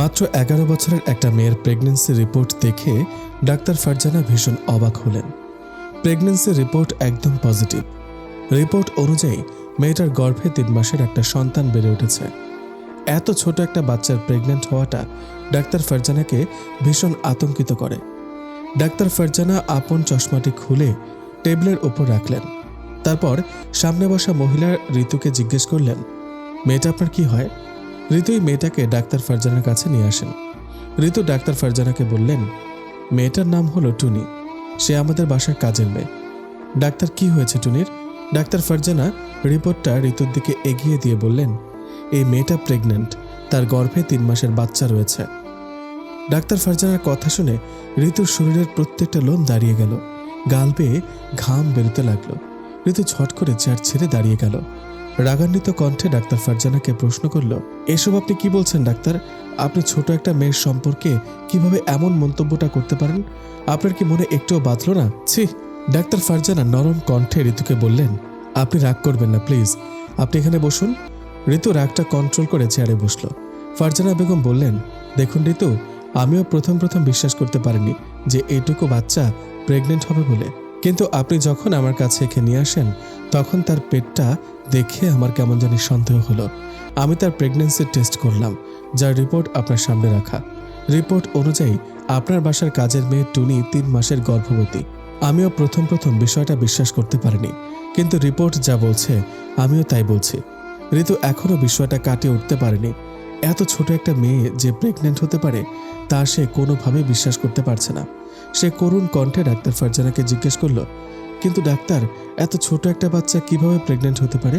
মাত্র এগারো বছরের একটা মেয়ের প্রেগন্যান্সি রিপোর্ট দেখে ডাক্তার ফারজানা ভীষণ অবাক হলেন। প্রেগন্যান্সি রিপোর্ট একদম পজিটিভ রিপোর্ট অনুযায়ী মেয়েটার গর্ভে তিন মাসের একটা সন্তান বেড়ে উঠেছে। এত ছোট একটা বাচ্চার প্রেগন্যান্ট হওয়াটা ডাক্তার ফারজানাকে ভীষণ আতঙ্কিত করে। ডাক্তার ফারজানা আপন চশমাটি খুলে টেবিলের ওপর রাখলেন। তারপর সামনে বসা মহিলা ঋতুকে জিজ্ঞেস করলেন, মেয়েটা আপনার কি হয়? ঋতুই মেয়েটাকে ডাক্তার ফারজানার কাছে নিয়ে আসেন। ঋতু ডাক্তার ফারজানাকে বললেন, মেয়েটার নাম হলো টুনি। সে আমাদের বাসার কাজের মেয়ে। ডাক্তার, কি হয়েছে টুনির? ডাক্তার ফারজানা রিপোর্টটা ঋতুর দিকে এগিয়ে দিয়ে বললেন, এই মেয়েটা প্রেগন্যান্ট। তার গর্ভে তিন মাসের বাচ্চা রয়েছে। ডাক্তার ফারজানার কথা শুনে ঋতুর শরীরের প্রত্যেকটা লোম দাঁড়িয়ে গেল। গাল বেয়ে ঘাম বেরোতে লাগল। ঋতু ছট করে চেয়ার ছেড়ে দাঁড়িয়ে গেল। রাগান্বিত কণ্ঠে ডাক্তার ফারজানাকে প্রশ্ন করল, এসব আপনি কি বলছেন, ডাক্তার? আপনি ছোট একটা মেয়ের সম্পর্কে কীভাবে এমন মন্তব্যটা করতে পারেন? আপনার কি মনে একটুও বাঁধল না? ছি, ডাক্তার ফারজানা নরম কণ্ঠে ঋতুকে বললেন, আপনি রাগ করবেন না, প্লিজ। আপনি এখানে বসুন। ঋতু রাগটা কন্ট্রোল করে চেয়ারে বসল। ফারজানা বেগম বললেন, দেখুন ঋতু, আমিও প্রথম প্রথম বিশ্বাস করতে পারিনি যে এইটুকু বাচ্চা প্রেগনেন্ট হবে বলে। কিন্তু আপনি যখন আমার কাছে এখানে নিয়ে আসেন, তখন তার পেটটা দেখে আমার কেমন জানি সন্দেহ হলো। আমি তার প্রেগনেন্সির টেস্ট করলাম, যার রিপোর্ট আপনার সামনে রাখা। রিপোর্ট অনুযায়ী, আপনার বাসার কাজের মেয়ে টুনি তিন মাসের গর্ভবতী। আমিও প্রথম প্রথম বিষয়টা বিশ্বাস করতে পারিনি, কিন্তু রিপোর্ট যা বলছে, আমিও তাই বলছি। ঋতু এখনও বিষয়টা কাটিয়ে উঠতে পারেনি। এত ছোট একটা মেয়ে যে প্রেগনেন্ট হতে পারে তা সে কোনোভাবেই বিশ্বাস করতে পারছে না। সে করুণ কণ্ঠে ডাক্তার ফারজানাকে জিজ্ঞেস করল, কিন্তু ডাক্তার, এত ছোট একটা বাচ্চা কীভাবে প্রেগনেন্ট হতে পারে?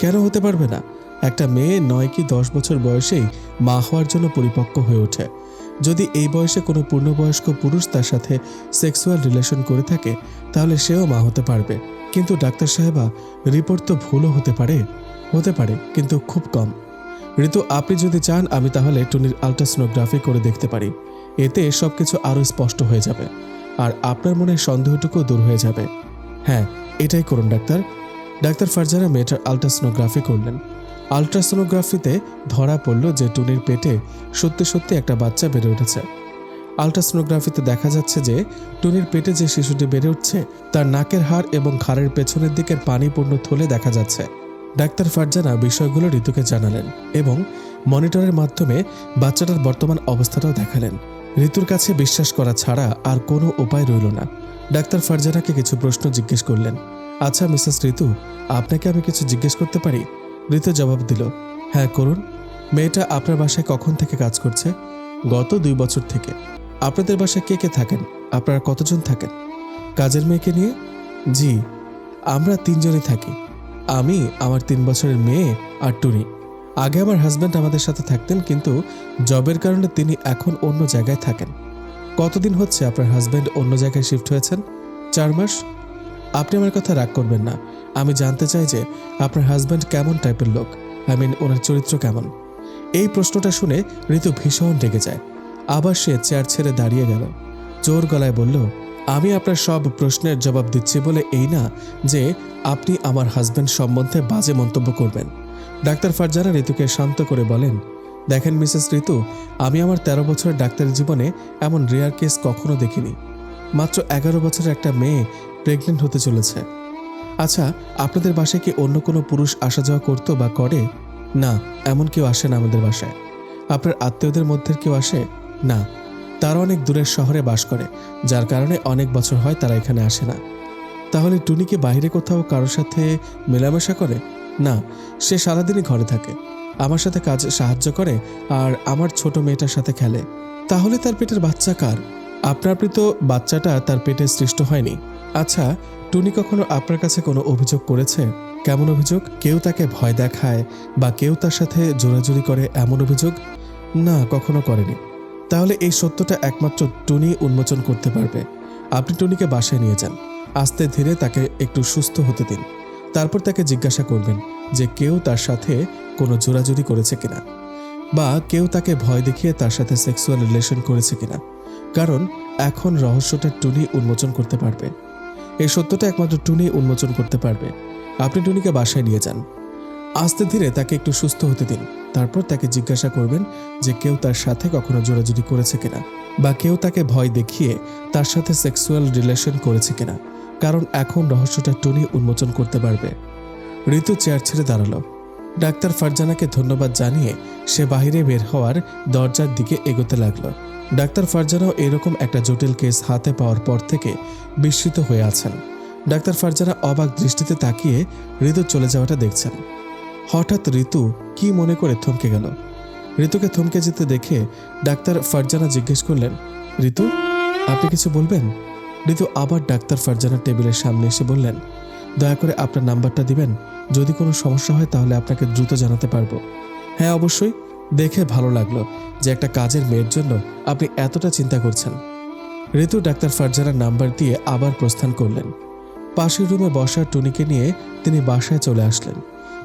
কেন হতে পারবে না? একটা মেয়ে নয় কি দশ বছর বয়সেই মা হওয়ার জন্য পরিপক্ক হয়ে ওঠে। যদি এই বয়সে কোনো পূর্ণবয়স্ক পুরুষ তার সাথে সেক্সুয়াল রিলেশন করে থাকে, তাহলে সেও মা হতে পারবে। কিন্তু ডাক্তার সাহেবা রিপোর্ট তো ভুলও হতে পারে। হতে পারে, কিন্তু খুব কম। ঋতু, আপনি যদি চান, আমি তাহলে টুনির আলট্রাসোনোগ্রাফি করে দেখতে পারি। এতে সবকিছু আরও স্পষ্ট হয়ে যাবে। আর আপনার মনে সন্দেহটুকু দূর হয়ে যাবে। হ্যাঁ এটাই করুন, ডাক্তার। ডাক্তার ফারজানা মেয়েটার আলট্রাসোনোগ্রাফি করলেন। আলট্রাসোনোগ্রাফিতে ধরা পড়ল যে টুনির পেটে সত্যি সত্যি একটা বাচ্চা বেড়ে উঠেছে। আলট্রাসোনোগ্রাফিতে দেখা যাচ্ছে যে টুনির পেটে যে শিশুটি বেড়ে উঠছে, তার নাকের হাড় এবং ঘাড়ের পেছনের দিকের পানিপূর্ণ থলে দেখা যাচ্ছে। ডাক্তার ফারজানা বিষয়গুলো ঋতুকে জানালেন এবং মনিটরের মাধ্যমে বাচ্চাটার বর্তমান অবস্থাটাও দেখালেন। ঋতুর কাছে বিশ্বাস করা ছাড়া আর কোনো উপায় রইল না। ডাক্তার ফারজানাকে কিছু প্রশ্ন জিজ্ঞেস করলেন। আচ্ছা মিসেস ঋতু, আপনাকে আমি কিছু জিজ্ঞেস করতে পারি? ঋতু জবাব দিল হ্যাঁ করুন। মেয়েটা আপনার বাসায় কখন থেকে কাজ করছে? গত দুই বছর থেকে। আপনাদের বাসায় কে কে থাকেন? আপনারা কতজন থাকেন? কাজের মেয়েকে নিয়ে? জি, আমরা তিনজনই থাকি। আমি, আমার তিন বছরের মেয়ে আর টুনি। আগে আমার হাজব্যান্ড আমাদের সাথে থাকতেন, কিন্তু জবের কারণে তিনি এখন অন্য জায়গায় থাকেন। কতদিন হচ্ছে আপনার হাজব্যান্ড অন্য জায়গায় শিফট হয়েছেন? চার মাস? আপনি আমার কথা রাগ করবেন না। আমি জানতে চাই যে আপনার হাজব্যান্ড কেমন টাইপের লোক? আই মিন ওনার চরিত্র কেমন? এই প্রশ্নটা শুনে ঋতু ভীষণ রেগে যায়। আবার সে চেয়ার ছেড়ে দাঁড়িয়ে গেল। জোর গলায় বলল, আমি আপনার সব প্রশ্নের জবাব দিচ্ছি বলে এই না যে আপনি আমার হাজব্যান্ড সম্বন্ধে বাজে মন্তব্য করবেন। ডাক্তার ফারজানা ঋতুকে শান্ত করে বলেন, দেখেন মিসেস ঋতু, আমি আমার তেরো বছরের ডাক্তারি জীবনে এমন রেয়ার কেস কখনো দেখিনি। মাত্র এগারো বছরের একটা মেয়ে প্রেগনেন্ট হতে চলেছে। আচ্ছা আপনাদের বাসায় কি অন্য কোনো পুরুষ আসা যাওয়া করতো বা করে? না, এমন কেউ আসে না আমাদের বাসায়। আপনার আত্মীয়দের মধ্যে কেউ আসে? না, তারা অনেক দূরের শহরে বাস করে, যার কারণে অনেক বছর হয় তারা এখানে আসে না। তাহলে টুনি কি বাইরে কোথাও কারোর সাথে মেলামেশা করে? না, সে সারাদিনই ঘরে থাকে। আমার সাথে কাজ সাহায্য করে আর আমার ছোট মেয়েটার সাথে খেলে। তাহলে তার পেটের বাচ্চা কার? আপনার প্রীত বাচ্চাটা তার পেটে সৃষ্ট হয়নি। আচ্ছা টুনি কখনো আপনার কাছে কোনো অভিযোগ করেছে? কেমন অভিযোগ? কেউ তাকে ভয় দেখায় বা কেউ তার সাথে জোরাজুরি করে এমন অভিযোগ? না, কখনো করেনি। তাহলে এই সত্যটা একমাত্র টুনি উন্মোচন করতে পারবে। আপনি টুনিকে বাসায় নিয়ে যান। আস্তে ধীরে তাকে একটু সুস্থ হতে দিন। তারপর তাকে জিজ্ঞাসা করবেন যে কেউ তার সাথে কোনো জোরাজুরি করেছে কিনা, বা কেউ তাকে ভয় দেখিয়ে তার সাথে সেক্সুয়াল রিলেশন করেছে কিনা। কারণ এখন রহস্যটা টুনি উন্মোচন করতে পারবে। এই সত্যটা একমাত্র টুনি উন্মোচন করতে পারবে। আপনি টুনিকে বাসায় নিয়ে যান। আস্তে ধীরে তাকে একটু সুস্থ হতে দিন। তারপর তাকে জিজ্ঞাসা করবেন যে কেউ তার সাথে কখনো জোরাজুরি করেছে কিনা, বা কেউ তাকে ভয় দেখিয়ে তার সাথে সেক্সুয়াল রিলেশন করেছে কিনা। কারণ এখন রহস্যটা টুনি উন্মোচন করতে পারবে। ঋতু চেয়ার ছেড়ে দাঁড়াল। ডাক্তার ফারজানাকে ধন্যবাদ জানিয়ে সে বাইরে বের হওয়ার দরজার দিকে এগোতে লাগল। ডাক্তার ফারজানাও এরকম একটা জটিল কেস হাতে পাওয়ার পর থেকে বিস্মিত হয়ে আছেন। ডাক্তার ফারজানা অবাক দৃষ্টিতে তাকিয়ে ঋতু চলে যাওয়াটা দেখছেন। হঠাৎ ঋতু কি মনে করে থমকে গেল? ঋতুকে থমকে যেতে দেখে ডাক্তার ফারজানা জিজ্ঞেস করলেন, ঋতু, আপনি কিছু বলবেন? ঋতু আবার ডাক্তার ফারজানার টেবিলের সামনে এসে বললেন দয়া করে আপনার নাম্বারটা দিবেন। যদি কোনো সমস্যা হয় তাহলে আপনাকে দ্রুত জানাতে পারব। হ্যাঁ অবশ্যই। দেখে ভালো লাগল যে একটা কাজের মেয়ের জন্য আপনি এতটা চিন্তা করছেন। ঋতু ডাক্তার ফারজানার নাম্বার দিয়ে আবার প্রস্থান করলেন। পাশের রুমে বসা টুনিকে নিয়ে তিনি বাসায় চলে আসলেন।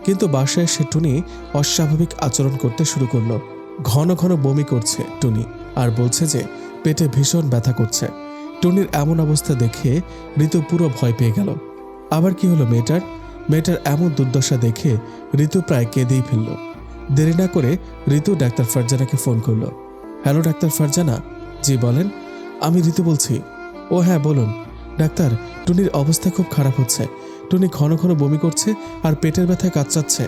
কিন্তু বাসায় এসে টুনি অস্বাভাবিক আচরণ করতে শুরু করল। ঘন ঘন বমি করছে টুনি আর বলছে যে পেটে ভীষণ ব্যথা করছে। টুনির এমন অবস্থা দেখে ঋতু পুরো ভয় পেয়ে গেল। আবার কি হলো মেয়েটার? মেয়েটার এমন দুর্দশা দেখে ঋতু প্রায় কেঁদেই ফেলল। দেরি না করে ঋতু ডাক্তার ফারজানাকে ফোন করল। Hello, doctor Farzana. জি, বলেন। আমি ঋতু বলছি। ও হ্যাঁ বলুন। ডাক্তার, টুনির অবস্থা খুব খারাপ হচ্ছে। টুনি ঘন ঘন বমি করছে আর পেটের ব্যথায় কাতরাচ্ছে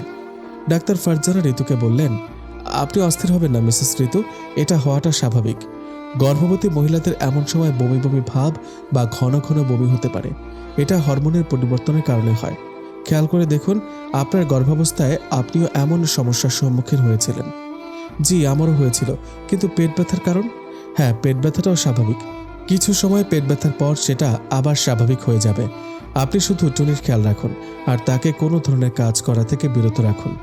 ডাক্তার ফারজানা ঋতুকে বললেন, আপনি অস্থির হবেন না, মিসেস ঋতু। এটা হওয়াটা স্বাভাবিক। গর্ভবতী মহিলাদের এমন সময় বমি বমি ভাব বা ঘন ঘন বমি হতে পারে। এটা হরমোনের পরিবর্তনের কারণে হয়। খেয়াল করে দেখুন, আপনার গর্ভাবস্থায় আপনিও এমন সমস্যার সম্মুখীন হয়েছিলেন। জি, আমারও হয়েছিল। কিন্তু পেট ব্যথার কারণ? হ্যাঁ পেট ব্যথাটাও স্বাভাবিক। কিছু সময় পেট ব্যথার পর সেটা আবার স্বাভাবিক হয়ে যাবে। আপনি শুধু টুনির খেয়াল রাখুন আর তাকে কোনো ধরনের কাজ করা থেকে বিরত রাখুন।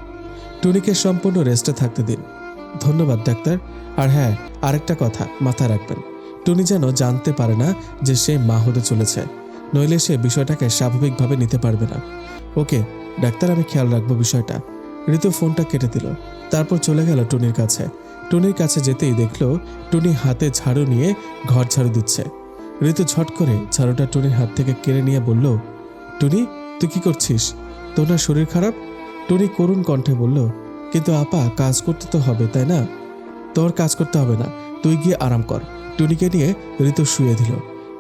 টুনিকে সম্পূর্ণ রেস্টে থাকতে দিন। ধন্যবাদ, ডাক্তার। আর হ্যাঁ আরেকটা কথা মাথায় রাখবেন। টুনি যেন জানতে পারে না যে সে মা হতে চলেছে, নইলে সে বিষয়টাকে স্বাভাবিকভাবে নিতে পারবে না। ওকে, ডাক্তার, আমি খেয়াল রাখব বিষয়টা। ঋতু ফোনটা কেটে দিল। তারপর চলে গেল টুনির কাছে। টুনির কাছে যেতেই দেখল টুনি হাতে ঝাড়ু নিয়ে ঘর ঝাড়ু দিচ্ছে। ঋতু ঝট করে ঝাড়ুটা টুনির হাত থেকে কেড়ে নিয়ে বলল, টুনি, তুই কি করছিস? তোর না শরীর খারাপ? টুনি করুণ কণ্ঠে বলল কিন্তু আপা, কাজ করতে তো হবে, তাই না? তোর কাজ করতে হবে না, তুই গিয়ে আরাম কর। টুনিকে নিয়ে ঋতু শুয়ে দিল,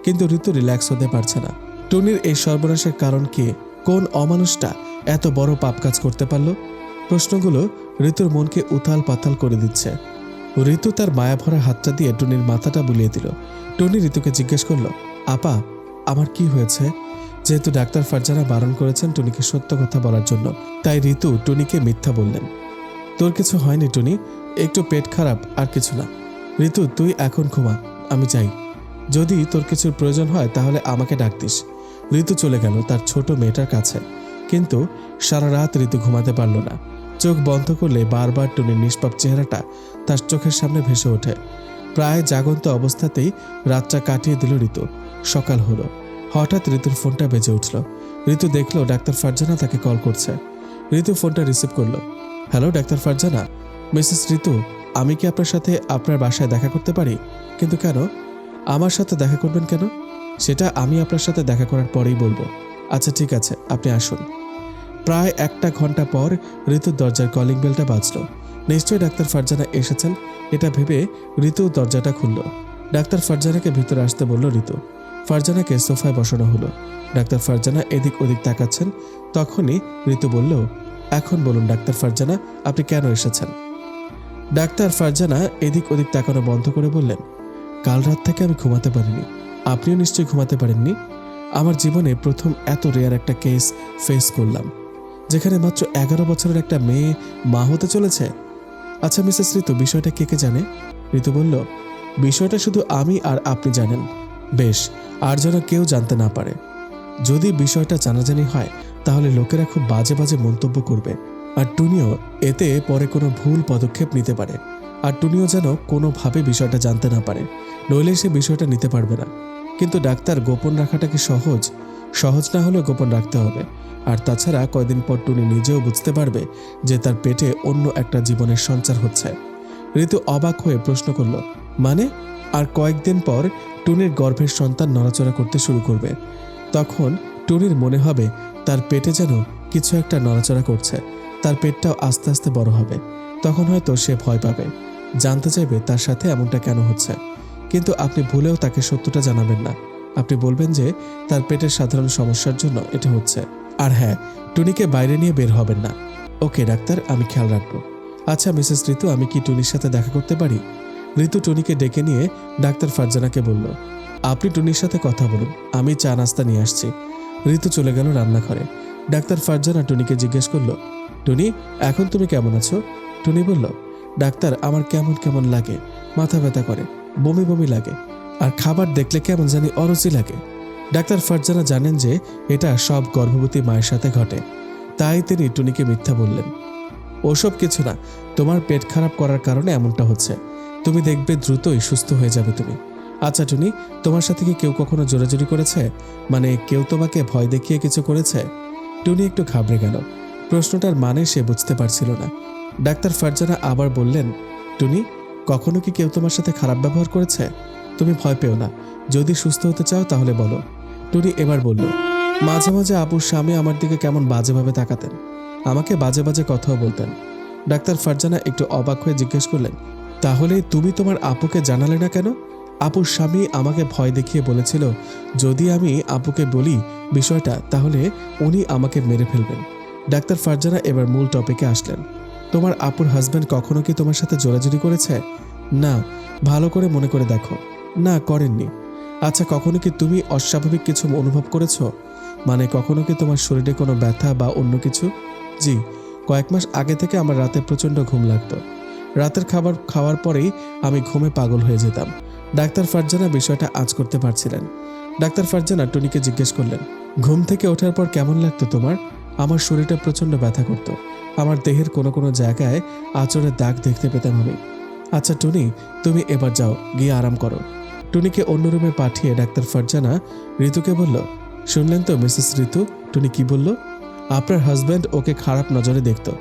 কিন্তু ঋতু রিল্যাক্স হতে পারছে না। টুনির এই সর্বনাশের কারণ কি? কোন অমানুষটা এত বড় পাপ কাজ করতে পারল? প্রশ্নগুলো ঋতুর মনকে উথাল পাথাল করে দিচ্ছে। ঋতু তার মায়াভরা হাতটা দিয়ে টুনির মাথাটা বুলিয়ে দিল। টুনি ঋতুকে জিজ্ঞেস করল, আপা, আমার কি হয়েছে? যেহেতু ডাক্তার ফারজানা বারণ করেছেন টুনিকে সত্য কথা বলার জন্য, তাই ঋতু টুনিকে মিথ্যা বললেন। তোর কিছু হয়নি, টুনি। একটু পেট খারাপ আর কিছু না। ঋতু, তুই এখন ঘুমা, আমি যাই। যদি তোর কিছুর প্রয়োজন হয়, তাহলে আমাকে ডাক দিস ঋতু চলে গেল তার ছোট মেয়েটার কাছে। কিন্তু সারা রাত ঋতু ঘুমাতে পারল না। চোখ বন্ধ করলে বারবার টুনির নিষ্পাপ চেহারাটা তার চোখের সামনে ভেসে ওঠে। প্রায় জাগন্ত অবস্থাতেই রাতটা কাটিয়ে দিল ঋতু। সকাল হলো। হঠাৎ ঋতুর ফোনটা বেজে উঠল। ঋতু দেখল ডাক্তার ফারজানা তাকে কল করছে। ঋতু ফোনটা রিসিভ করল। Hello, doctor Farzana. Mrs Ritu, আমি কি আপনার সাথে আপনার বাসায় দেখা করতে পারি? কিন্তু কেন? আমার সাথে দেখা করবেন কেন? সেটা আমি আপনার সাথে দেখা করার পরেই বলব। আচ্ছা ঠিক আছে, আপনি আসুন। প্রায় একটা ঘণ্টা পর ঋতুর দরজার কলিং বেলটা বাজলো। নিশ্চয়ই ডাক্তার ফারজানা এসেছেন। এটা ভেবে ঋতু দরজাটা খুলল। ডাক্তার ফারজানাকে ভিতরে আসতে বলল ঋতু। ফারজানাকে সোফায় বসানো হলো। ডাক্তার ফারজানা এদিক ওদিক তাকাচ্ছেন। তখনই ঋতু বলল এখন বলুন, ডাক্তার ফারজানা, আপনি কেন এসেছেন? ডাক্তার ফারজানা এদিক ওদিক তাকানো বন্ধ করে বললেন, কাল রাত থেকে আমি ঘুমাতে পারিনি। আপনিও নিশ্চয়ই ঘুমাতে পারেননি? আমার জীবনে প্রথম এত রেয়ার একটা কেস ফেস করলাম, যেখানে মাত্র এগারো বছরের একটা মেয়ে মা হতে চলেছে। আচ্ছা মিসেস ঋতু, বিষয়টা কে কে জানে? ঋতু বলল, বিষয়টা শুধু আমি আর আপনি জানেন। বেশ, আর যেন কেউ জানতে না পারে। যদি বিষয়টা জানাজানি হয় তাহলে লোকেরা খুব বাজে বাজে মন্তব্য করবে। আর টুনিও এতে পরে কোনো ভুল পদক্ষেপ নিতে পারে। আর টুনিও যেন কোনোভাবে বিষয়টা জানতে না পারে। নইলে সে বিষয়টা নিতে পারবে না। কিন্তু ডাক্তার গোপন রাখাটা কি সহজ? সহজ না হলেও গোপন রাখতে হবে। আর তাছাড়া কয়দিন পর টুনি নিজেও বুঝতে পারবে যে তার পেটে অন্য একটা জীবনের সঞ্চার হচ্ছে। ঋতু অবাক হয়ে প্রশ্ন করল মানে? আর কয়েকদিন পর টুনির গর্ভের সন্তান নড়াচড়া করতে শুরু করবে। তখন টুনির মনে হবে তার পেটে যেন কিছু একটা নড়াচড়া করছে। তার পেটটাও আস্তে আস্তে বড় হবে। তখন হয়তো সে ভয় পাবে। জানতে চাইবে তার সাথে এমনটা কেন হচ্ছে। কিন্তু আপনি ভুলেও তাকে সত্যটা জানাবেন না। আপনি বলবেন যে তার পেটের সাধারণ সমস্যার জন্য এটা হচ্ছে। আর হ্যাঁ টুনিকে বাইরে নিয়ে বের হবেন না। ওকে, ডাক্তার, আমি খেয়াল রাখব। আচ্ছা মিসেস ঋতু, আমি কি টুনির সাথে দেখা করতে পারি? ঋতু টুনিকে ডেকে নিয়ে ডাক্তার ফারজানাকে বলল, আপনি টুনির সাথে কথা বলুন। আমি চা নাস্তা নিয়ে আসছি। ঋতু চলে গেল রান্নাঘরে। ডাক্তার ফারজানা টুনিকে জিজ্ঞেস করল, টুনি, এখন তুমি কেমন আছো? টুনি বলল, ডাক্তার, আমার কেমন কেমন লাগে। মাথা ব্যথা করে, বমি বমি লাগে, আর খাবার দেখলে কেমন জানি অরুচি লাগে। ডাক্তার ফারজানা জানেন যে এটা সব গর্ভবতী মায়ের সাথে ঘটে। তাই তিনি টুনিকে মিথ্যা বললেন, ওসব কিছু না, তোমার পেট খারাপ করার কারণে এমনটা হচ্ছে। তুমি দেখবে দ্রুতই সুস্থ হয়ে যাবে তুমি। আচ্ছা টুনি, তোমার সাথে কি কেউ কখনো জোরাজুরি করেছে? মানে কেউ তোমাকে ভয় দেখিয়ে কিছু করেছে? টুনি একটু ঘাবড়ে গেল। প্রশ্নটার মানে সে বুঝতে পারছিল না। ডাক্তার ফারজানা আবার বললেন, টুনি, কখনো কি কেউ তোমার সাথে খারাপ ব্যবহার করেছে? তুমি ভয় পেও না। যদি সুস্থ হতে চাও তাহলে বলো। টুনি এবার বলল, মাঝে মাঝে আপুর স্বামী আমার দিকে কেমন বাজেভাবে তাকাতেন। আমাকে বাজে বাজে কথাও বলতেন। ডাক্তার ফারজানা একটু অবাক হয়ে জিজ্ঞেস করলেন, তাহলে তুমি তোমার আপুকে জানালে না কেন? আপুর স্বামী আমাকে ভয় দেখিয়ে বলেছিল, যদি আমি আপুকে বলি বিষয়টা, তাহলে উনি আমাকে মেরে ফেলবেন। ডাক্তার ফারজানা এবার মূল টপিকে আসলেন। তোমার আপুর হাজব্যান্ড কখনো কি তোমার সাথে জোরাজুরি করেছে? না, ভালো করে মনে করে দেখো। না, করেননি। আচ্ছা কখনো কি তুমি অস্বাভাবিক কিছু অনুভব করেছ? মানে কখনো কি তোমার শরীরে কোনো ব্যথা বা অন্য কিছু? জি, কয়েক মাস আগে থেকে আমার রাতে প্রচণ্ড ঘুম লাগতো। রাতের খাবার খাওয়ার পরেই আমি ঘুমে পাগল হয়ে যেতাম। ডাক্তার ফারজানা বিষয়টা আজ করতে পারছিলেন। ডাক্তার ফারজানা টুনিকে জিজ্ঞেস করলেন, ঘুম থেকে ওঠার পর কেমন লাগতো তোমার? আমার শরীরটা প্রচণ্ড ব্যথা করতো। আমার দেহের কোনো কোনো জায়গায় আচরের দাগ দেখতে পেতাম আমি। আচ্ছা টুনি, তুমি এবার যাও, গিয়ে আরাম করো। টুনিকে অন্য রুমে পাঠিয়ে ডাক্তার ফারজানা ঋতুকে বলল, শুনলেন তো, মিসেস ঋতু? টুনি কি বলল, আপনার হাজব্যান্ড ওকে খারাপ নজরে দেখতো।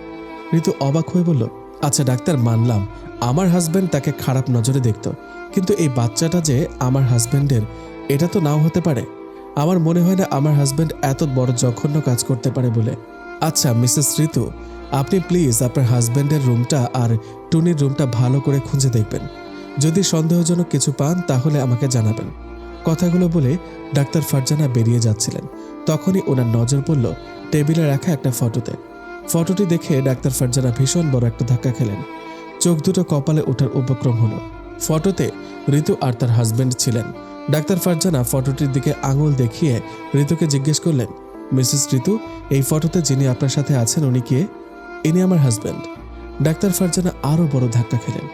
ঋতু অবাক হয়ে বলল আচ্ছা ডাক্তার, মানলাম। আমার হাজব্যান্ড তাকে খারাপ নজরে দেখতো। কিন্তু এই বাচ্চাটা যে আমার হাজব্যান্ডের এটা তো নাও হতে পারে। আমার মনে হয় না আমার হাজব্যান্ড এত বড় জঘন্য কাজ করতে পারে বলে। আচ্ছা মিসেস ঋতু, আপনি প্লিজ আপনার হাজব্যান্ডের রুমটা আর টুনির রুমটা ভালো করে খুঁজে দেখবেন। যদি সন্দেহজনক কিছু পান, তাহলে আমাকে জানাবেন। কথাগুলো বলে ডাক্তার ফারজানা বেরিয়ে যাচ্ছিলেন। তখনই ওনার নজর পড়ল টেবিলে রাখা একটা ফটোতে। ফটোটি দেখে ডাক্তার ফারজানা ভীষণ বড় একটা ধাক্কা খেলেন। চোখ দুটো কপালে ওঠার উপক্রম হলো। ফটোতে ঋতু আর তার হাজবেন্ড ছিলেন। ডাক্তার ফারজানা ফটোটির দিকে আঙুল দেখিয়ে ঋতুকে জিজ্ঞেস করলেন, মিসেস ঋতু, এই ফটোতে যিনি আপনার সাথে আছেন উনি কে? ইনি আমার হাজব্যান্ড ডাক্তার ফারজানা আরও বড় ধাক্কা খেলেন।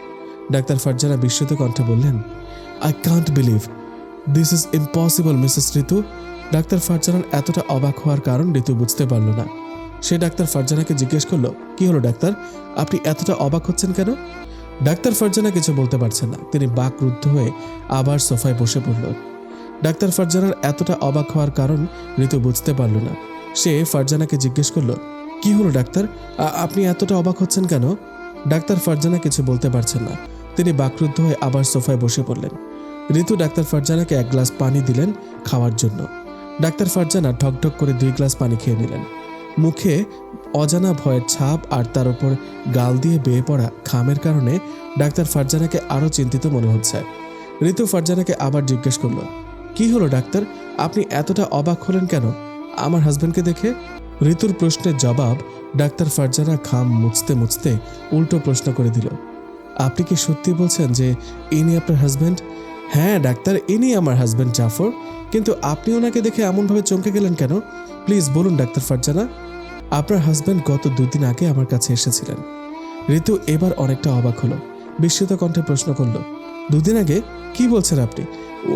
ডাক্তার ফারজানা বিস্মিত কণ্ঠে বললেন I can't believe this is impossible Mrs Ritu. Doctor ফারজানার এতটা অবাক হওয়ার কারণ ঋতু বুঝতে পারল না। সে ডাক্তার ফারজানাকে জিজ্ঞেস করল, কি হলো ডাক্তার? আপনি এতটা অবাক হচ্ছেন কেন? ডাক্তার ফারজানা কিছু বলতে পারছেন না। তিনি বাকরুদ্ধ হয়ে আবার সোফায় বসে পড়ল। ডাক্তার ফারজানার এতটা অবাক হওয়ার কারণ ঋতু বুঝতে পারল না। সে ফারজানাকে জিজ্ঞেস করল, কি হলো ডাক্তার? আপনি এতটা অবাক হচ্ছেন কেন? ডাক্তার ফারজানা কিছু বলতে পারছেন না। তিনি বাকরুদ্ধ হয়ে আবার সোফায় বসে পড়লেন। ঋতু ডাক্তার ফারজানাকে এক গ্লাস পানি দিলেন খাওয়ার জন্য। ডাক্তার ফারজানা ঢকঢক করে দুই গ্লাস পানি খেয়ে নিলেন। মুখে অজানা ভয়ের ছাপ আর তার উপর গাল দিয়ে বেয়ে পড়া খামের কারণে ডাক্তার ফারজানাকে আরও চিন্তিত মনে হচ্ছে। ঋতু ফারজানাকে আবার জিজ্ঞেস করল, কি হলো ডাক্তার? আপনি এতটা অবাক হলেন কেন? আমার হাজবেন্ডকে দেখে? ঋতুর প্রশ্নের জবাব ডাক্তার ফারজানা খাম মুছতে মুছতে উল্টো প্রশ্ন করে দিল, আপনি কি সত্যি বলছেন যে ইনি আপনার হাজবেন্ড? হ্যাঁ ডাক্তার, ইনি আমার হাজবেন্ড জাফর, কিন্তু আপনি ওনাকে দেখে এমনভাবে চমকে গেলেন কেন? প্লিজ বলুন, ডাক্তার ফারজানা, আপনার হাজবেন্ড গত দুদিন আগে আমার কাছে এসেছিলেন। ঋতু এবার অনেকটা অবাক হলো, বিস্মিত কণ্ঠে প্রশ্ন করল, দুদিন আগে? কি বলছেন আপনি?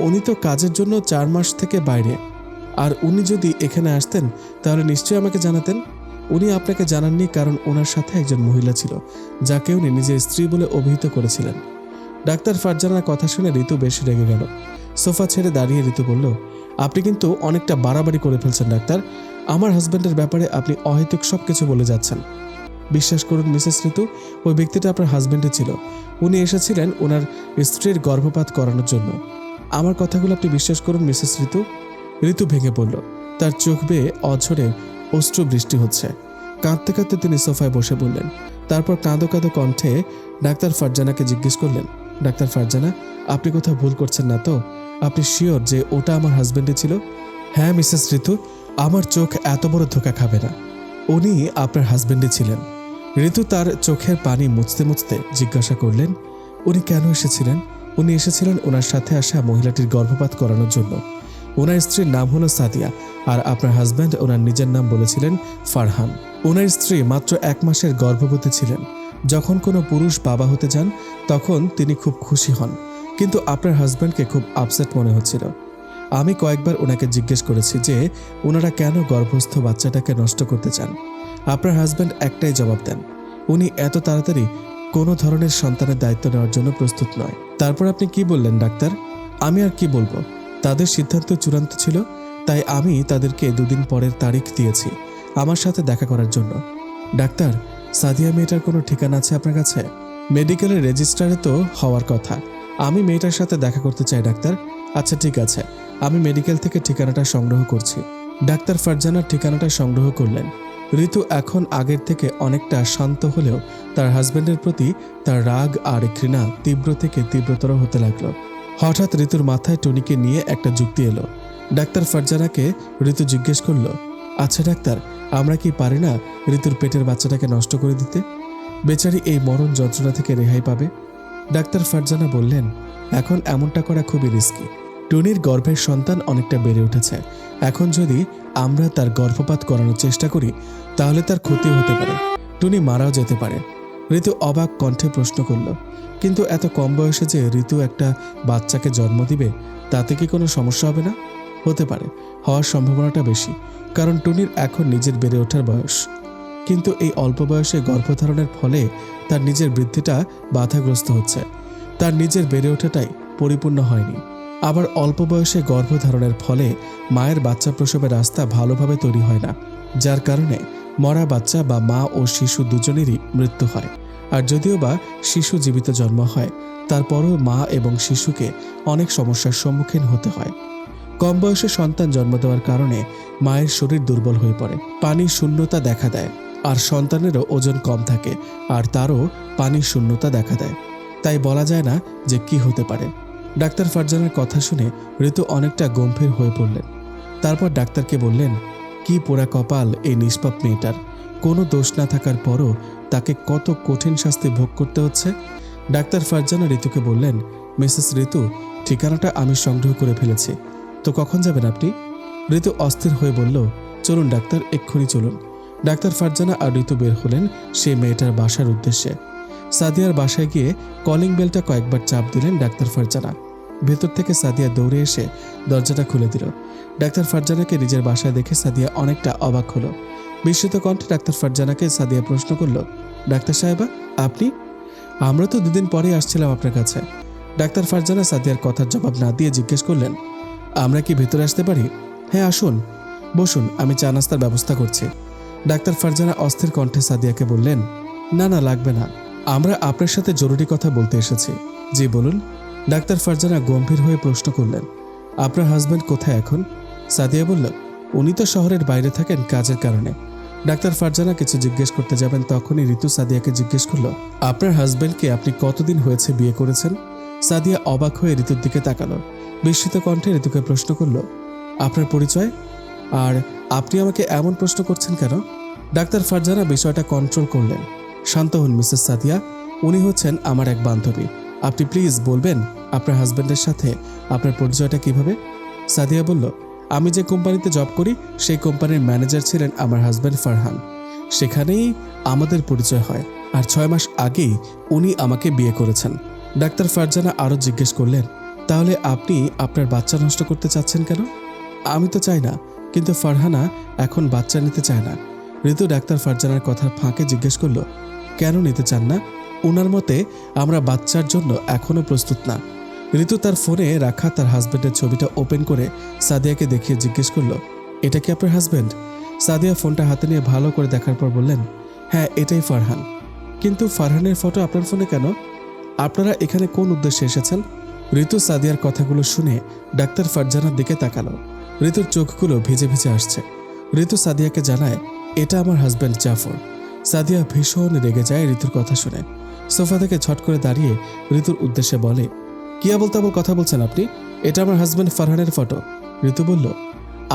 উনি তো কাজের জন্য চার মাস থেকে বাইরে। আর উনি যদি এখানে আসতেন, তাহলে নিশ্চয়ই আমাকে জানাতেন। উনি আপনাকে জানাননি কারণ ওনার সাথে একজন মহিলা ছিল, যাকে উনি নিজের স্ত্রী বলে অভিহিত করেছিলেন। ডাক্তার ফারজানার কথা শুনে ঋতু বেশি রেগে গেল। সোফা ছেড়ে দাঁড়িয়ে ঋতু বলল আপনি কিন্তু অনেকটা বাড়াবাড়ি করে ফেলছেন, ডাক্তার। আমার হাজব্যান্ডের ব্যাপারে আপনি অহেতুক সব কিছু বলে যাচ্ছেন। বিশ্বাস করুন, মিসেস ঋতু, ওই ব্যক্তিটা আপনার হাজব্যান্ডে ছিল। উনি এসেছিলেন ওনার স্ত্রীর গর্ভপাত করানোর জন্য। আমার কথাগুলো আপনি বিশ্বাস করুন, মিসেস ঋতু। ঋতু ভেঙে পড়ল। তার চোখ বেয়ে অঝরে অশ্রু বৃষ্টি হচ্ছে। কাঁদতে কাঁদতে তিনি সোফায় বসে বললেন তারপর কাঁদো কাঁদো কণ্ঠে ডাক্তার ফারজানাকে জিজ্ঞেস করলেন, ডাক্তার ফারজানা, আপনি কোথাও ভুল করছেন না তো? আপনি শিওর যে ওটা আমার হাজবেন্ডে ছিল? হ্যাঁ মিসেস ঋতু, আমার চোখ এত বড় ধোকা খাবে না। উনি আপনার হাজবেন্ডে ছিলেন। ঋতু তার চোখের পানি মুছতে মুছতে জিজ্ঞাসা করলেন, উনি কেন এসেছিলেন? উনি এসেছিলেন ওনার সাথে আসা মহিলাটির গর্ভপাত করানোর জন্য। ওনার স্ত্রীর নাম হলো সাদিয়া আর আপনার হাজব্যান্ড ওনার নিজের নাম বলেছিলেন ফারহান। ওনার স্ত্রী মাত্র এক মাসের গর্ভবতী ছিলেন। যখন কোনো পুরুষ বাবা হতে যান, তখন তিনি খুব খুশি হন। কিন্তু আপনার হাজব্যান্ডকে খুব আপসেট মনে হচ্ছিল। আমি কয়েকবার ওনাকে জিজ্ঞেস করেছি যে, ওনারা কেন গর্ভস্থ বাচ্চাটাকে নষ্ট করতে চান? আপনার হাজব্যান্ড একটাই জবাব দেন, উনি এত তাড়াতাড়ি কোনো ধরনের সন্তানের দায়িত্ব নেওয়ার জন্য প্রস্তুত নয়। তারপর আপনি কি বললেন, ডাক্তার? আমি আর কি বলব? তাদের সিদ্ধান্ত চূড়ান্ত ছিল, তাই আমি তাদেরকে দুদিন পরের তারিখ দিয়েছি, আমার সাথে দেখা করার জন্য। ডাক্তার, সাদিয়া মেয়েটার কোনো ঠিকানা আছে আপনার কাছে? মেডিকেলের রেজিস্ট্রারে তো হওয়ার কথা। আমি মেয়েটার সাথে দেখা করতে চাই, ডাক্তার। আচ্ছা ঠিক আছে। আমি মেডিকেল থেকে ঠিকানাটা সংগ্রহ করছি। ডাক্তার ফারজানার ঠিকানাটা সংগ্রহ করলেন। ঋতু এখন আগের থেকে অনেকটা শান্ত হলেও তার হাজবেন্ডের প্রতি তার রাগ আর ঘৃণা তীব্র থেকে তীব্রতর হতে লাগল। হঠাৎ ঋতুর মাথায় টনিকে নিয়ে একটা যুক্তি এলো। ডাক্তার ফারজানাকে ঋতু জিজ্ঞেস করল আচ্ছা ডাক্তার, আমরা কি পারি না ঋতুর পেটের বাচ্চাটাকে নষ্ট করে দিতে? বেচারি এই মরণ যন্ত্রণা থেকে রেহাই পাবে? ডাক্তার ফারজানা বললেন, এখন এমনটা করা খুবই রিস্কি টনির গর্ভের সন্তান অনেকটা বেড়ে উঠেছে। এখন যদি আমরা তার গর্ভপাত করানোর চেষ্টা করি, তাহলে তার ক্ষতি হতে পারে। টুনি মারাও যেতে পারে। ঋতু অবাক কণ্ঠে প্রশ্ন করল, কিন্তু এত কম বয়সে যে ঋতু একটা বাচ্চাকে জন্ম দিবে, তাতে কি কোনো সমস্যা হবে না? হতে পারে, হওয়ার সম্ভাবনাটা বেশি, কারণ টুনির এখন নিজের বেড়ে ওঠার বয়স। কিন্তু এই অল্প বয়সে গর্ভধারণের ফলে তার নিজের বৃদ্ধিটা বাধাগ্রস্ত হচ্ছে। তার নিজের বেড়ে ওঠাটাই পরিপূর্ণ হয়নি। আবার অল্প বয়সে গর্ভধারণের ফলে মায়ের বাচ্চা প্রসবের রাস্তা ভালোভাবে তৈরি হয় না, যার কারণে মরা বাচ্চা বা মা ও শিশু দুজনেরই মৃত্যু হয়। আর যদিও বা শিশু জীবিত জন্ম হয়, তারপরও মা এবং শিশুকে অনেক সমস্যার সম্মুখীন হতে হয়। কম বয়সে সন্তান জন্ম দেওয়ার কারণে মায়ের শরীর দুর্বল হয়ে পড়ে। পানির শূন্যতা দেখা দেয়। আর সন্তানেরও ওজন কম থাকে, আর তারও পানির শূন্যতা দেখা দেয়। তাই বলা যায় না যে কি হতে পারে। ডাক্তার ফারজানের কথা শুনে ঋতু অনেকটা গম্ভীর হয়ে পড়লেন। তারপর ডাক্তারকে বললেন, কি পোড়া কপাল এই নিষ্পাপ মেয়েটার? কোনো দোষ না থাকার পরও তাকে কত কঠিন শাস্তি ভোগ করতে হচ্ছে? ডাক্তার ফারজানা ঋতুকে বললেন, মিসেস ঋতু, ঠিকানাটা আমি সংগ্রহ করে ফেলেছি। তো কখন যাবেন আপনি? ঋতু অস্থির হয়ে বলল, চলুন ডাক্তার, এক্ষুনি চলুন। ডাক্তার ফারজানা আর ঋতু বের হলেন সেই মেয়েটার বাসার উদ্দেশ্যে। সাদিয়ার বাসায় গিয়ে কলিং বেলটা কয়েকবার চাপ দিলেন ডাক্তার ফারজানা। ভেতর থেকে সাদিয়া দৌড়ে এসে দরজাটা খুলে দিল। ডাক্তার ফারজানাকে নিজের বাসায় দেখে সাদিয়া অনেকটা অবাক হলো। বিস্মিত কণ্ঠে ডাক্তার ফারজানাকে সাদিয়া প্রশ্ন করল, ডাক্তার সাহেবা, আপনি? আমরা তো দুদিন পরে আসছিলাম আপনার কাছে। ডাক্তার ফারজানা সাদিয়ার কথার জবাব না দিয়ে জিজ্ঞেস করলেন, আমরা কি ভেতরে আসতে পারি? হ্যাঁ আসুন। বসুন, আমি চা নাস্তার ব্যবস্থা করছি। ডাক্তার ফারজানা অস্থির কণ্ঠে সাদিয়াকে বললেন, না না, লাগবে না। আমরা আপনার সাথে জরুরি কথা বলতে এসেছি। জি, বলুন। ডাক্তার ফারজানা গম্ভীর হয়ে প্রশ্ন করলেন, আপনার হাজব্যান্ড কোথায় এখন? সাদিয়া বলল, উনি তো শহরের বাইরে থাকেন কাজের কারণে। ডাক্তার ফারজানা কিছু জিজ্ঞেস করতে যাবেন, তখনই ঋতু সাদিয়াকে জিজ্ঞেস করল, আপনার হাজব্যান্ডকে আপনি কতদিন হয়েছে বিয়ে করেছেন? সাদিয়া অবাক হয়ে ঋতুর দিকে তাকালো, বিস্মিত কণ্ঠে ঋতুকে প্রশ্ন করল, আপনার পরিচয়? আর আপনি আমাকে এমন প্রশ্ন করছেন কেন? ডাক্তার ফারজানা বিষয়টা কন্ট্রোল করলেন। শান্ত হন, মিসেস সাদিয়া। উনি হচ্ছেন আমার এক বান্ধবী। আপনি প্লিজ বলবেন আপনার হাজব্যান্ডের সাথে আপনার পরিচয়টা কীভাবে? সাদিয়া বলল, আমি যে কোম্পানিতে জব করি, সেই কোম্পানির ম্যানেজার ছিলেন আমার হাজব্যান্ড ফারহান। সেখানেই আমাদের পরিচয় হয়। আর ছয় মাস আগেই উনি আমাকে বিয়ে করেছেন। ডাক্তার ফারজানা আরও জিজ্ঞেস করলেন, তাহলে আপনি আপনার বাচ্চা নষ্ট করতে চাচ্ছেন কেন? আমি তো চাই না। কিন্তু ফারহানা এখন বাচ্চা নিতে চায় না। ঋতু ডাক্তার ফারজানার কথার ফাঁকে জিজ্ঞেস করল, কেন নিতে চান না? ওনার মতে আমরা বাচ্চার জন্য এখনও প্রস্তুত না। ঋতু তার ফোনে রাখা তার হাজব্যান্ডের ছবিটা ওপেন করে সাদিয়াকে দেখিয়ে জিজ্ঞেস করল, এটা কি আপনার হাজব্যান্ড সাদিয়া ফোনটা হাতে নিয়ে ভালো করে দেখার পর বললেন হ্যাঁ এটাই ফারহান। কিন্তু ফারহানের ফটো আপনার ফোনে কেন? আপনারা এখানে কোন উদ্দেশ্যে এসেছেন? ঋতু সাদিয়ার কথাগুলো শুনে ডাক্তার ফারজানার দিকে তাকালো। ঋতুর চোখগুলো ভিজে ভিজে আসছে। ঋতু সাদিয়াকে জানায়, এটা আমার হাজব্যান্ড জাফর। সাদিয়া ভীষণ রেগে যায় ঋতুর কথা শুনে। সোফা থেকে ছট করে দাঁড়িয়ে ঋতুর উদ্দেশ্যে বলে, কি আবল তাবল কথা বলছেন আপনি? এটা আমার হাজব্যান্ড ফারহানের ফটো ঋতু বলল,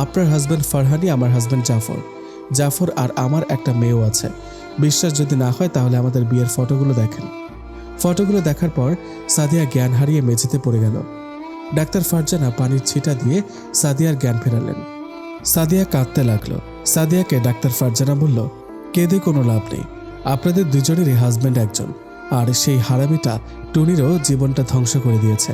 আপনার হাজব্যান্ড ফারহানি আমার হাজব্যান্ড জাফর। জাফর আর আমার একটা মেয়েও আছে। বিশ্বাস যদি না হয় তাহলে আমাদের বিয়ের ফটোগুলো দেখেন। ফটোগুলো দেখার পর সাদিয়া জ্ঞান হারিয়ে মেঝেতে পড়ে গেল। ডাক্তার ফারজানা পানির ছিটা দিয়ে সাদিয়ার জ্ঞান ফেরালেন। সাদিয়া কাঁদতে লাগল। সাদিয়াকে ডাক্তার ফারজানা বলল, কেঁদে কোনো লাভ নেই। আপনাদের দুজনেরই হাজব্যান্ড একজন। আর সেই হারামিটা টুনিরও জীবনটা ধ্বংস করে দিয়েছে।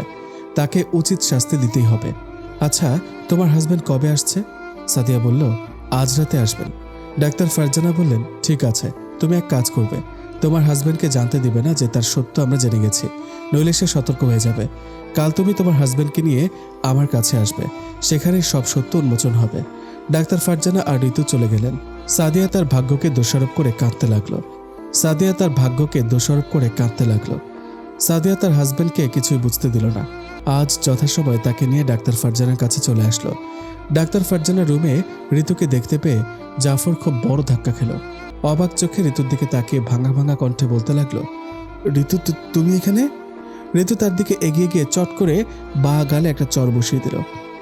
তাকে উচিত শাস্তি দিতেই হবে। আচ্ছা তোমার হাজব্যান্ড কবে আসছে? সাদিয়া বলল, আজ রাতে আসবেন। ডাক্তার ফারজানা বললেন, ঠিক আছে, তুমি এক কাজ করবে। তোমার হাজব্যান্ডকে জানতে দিবে না যে তার সত্য আমরা জেনে গেছি, নইলে সে সতর্ক হয়ে যাবে। কাল তুমি তোমার হাজব্যান্ডকে নিয়ে আমার কাছে আসবে, সেখানে সব সত্য উন্মোচন হবে। ডাক্তার ফারজানা আর ঋতু চলে গেলেন। সাদিয়া তার ভাগ্যকে দোষারোপ করে কাঁদতে লাগল। সাদিয়া তার ভাগ্যকে দোষারোপ করে কাঁদতে লাগল। সাদিয়া তার হাজব্যান্ডকে কিছুই বুঝতে দিল না। আজ যথাসময় তাকে নিয়ে ডাক্তার ফারজানার কাছে চলে আসলো। ডাক্তার ফারজানা রুমে ঋতুকে দেখতে পেয়ে জাফর খুব বড় ধাক্কা খেল। অবাক চোখে ঋতুর দিকে তাকিয়ে ভাঙা ভাঙা কণ্ঠে বলতে লাগল, ঋতু তুমি এখানে? ঋতু তার দিকে এগিয়ে গিয়ে চট করে বা গালে একটা চর বসিয়ে দিল।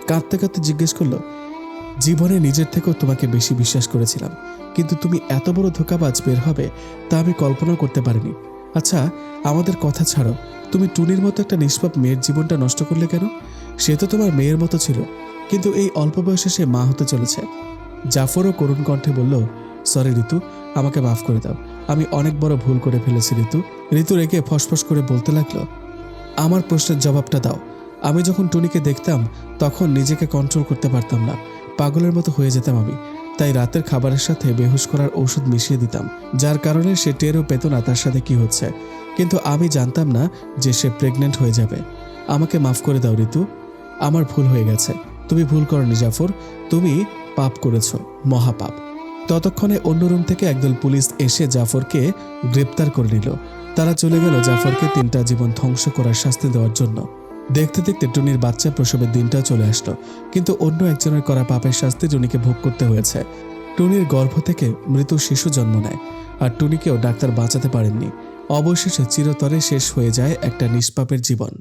কাঁদতে কাঁদতে জিজ্ঞেস করল, জীবনে নিজের থেকেও তোমাকে বেশি বিশ্বাস করেছিলাম, কিন্তু তুমি এত বড় ধোকাবাজ বের হবে তা আমি কল্পনা করতে পারিনি। আচ্ছা আমাদের কথা ছাড়ো, তুমি টুনির মতো একটা নিষ্পাপ মেয়ের জীবনটা নষ্ট করলে কেন? সে তো তোমার মেয়ের মতো ছিল, কিন্তু এই অল্প বয়সে সে মা হতে চলেছে। জাফরও করুণ কণ্ঠে বলল, সরি ঋতু আমাকে মাফ করে দাও। আমি অনেক বড় ভুল করে ফেলেছি, ঋতু। ঋতু রেগে ফসফস করে বলতে লাগল, আমার প্রশ্নের জবাবটা দাও। আমি যখন টুনিকে দেখতাম, তখন নিজেকে কন্ট্রোল করতে পারতাম না। পাগলের মতো হয়ে যেতাম আমি। তাই রাতের খাবারের সাথে বেহুশ করার ঔষধ মিশিয়ে দিতাম, যার কারণে সে টেরও পেত না তার সাথে কি হচ্ছে। কিন্তু আমি জানতাম না যে সে প্রেগনেন্ট হয়ে যাবে। আমাকে মাফ করে দাও, ঋতু। আমার ভুল হয়ে গেছে। তুমি ভুল করনি, জাফর। তুমি পাপ করেছ, মহাপাপ। ততক্ষণে অন্য রুম থেকে একদল পুলিশ এসে জাফরকে গ্রেপ্তার করে নিল। তারা চলে গেল জাফরকে তিনটা জীবন ধ্বংস করার শাস্তি দেওয়ার জন্য। দেখতে দেখতে টুনির বাচ্চা প্রসবের দিনটা চলে আসলো, কিন্তু অন্য একজনের করা পাপের শাস্তি টুনিকে ভোগ করতে হয়েছে। টুনির গর্ভ থেকে মৃত শিশু জন্ম নেয়, আর টুনিকেও ডাক্তার বাঁচাতে পারেননি। অবশেষে চিরতরে শেষ হয়ে যায় একটা নিষ্পাপের জীবন।